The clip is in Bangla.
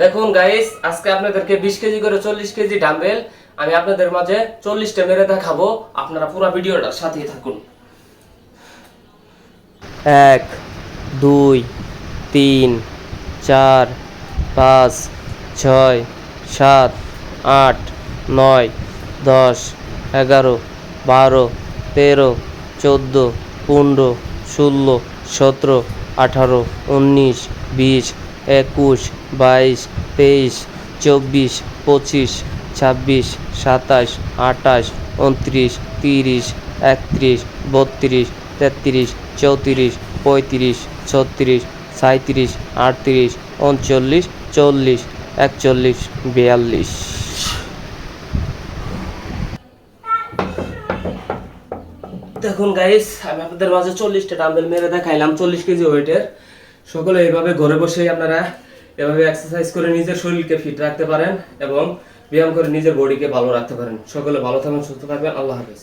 দেখুন গাইস আজকে আপনাদেরকে বিশ কেজি করে চল্লিশ কেজি ডাম্বেল আমি আপনাদের মাঝে চল্লিশটা মেরে দেখাবো। আপনারা পুরো ভিডিওটার সাথেই থাকুন। এক, দুই, তিন, চার, পাঁচ, ছয়, সাত, আট, নয়, দশ, এগারো, বারো, তেরো, চোদ্দ, পনেরো, ষোলো, সতেরো, আঠারো, উনিশ, বিশ একুশ, বাইশ, তেইশ, চব্বিশ, পঁচিশ, ছাব্বিশ, সাতাশ আটাশ উনত্রিশ, তিরিশ, একত্রিশ, বত্রিশ, তেত্রিশ, চৌত্রিশ, পঁয়ত্রিশ, ছত্রিশ সাঁত্রিশ আটত্রিশ, উনচল্লিশ, চল্লিশ, একচল্লিশ, বিয়াল্লিশ। দেখুন গাইস আমি আপনাদের মাঝে চল্লিশটা ডাম্বেল মেরে দেখাইলাম, চল্লিশ কেজি ওয়েটের সকলে এভাবে ঘরে বসেই আপনারা এভাবে এক্সারসাইজ করে নিজের শরীরকে ফিট রাখতে পারেন এবং ব্যায়াম করে নিজের বডিকে ভালো রাখতে পারেন। সকলে ভালো থাকবেন সুস্থ থাকবেন। আল্লাহ হাফিজ।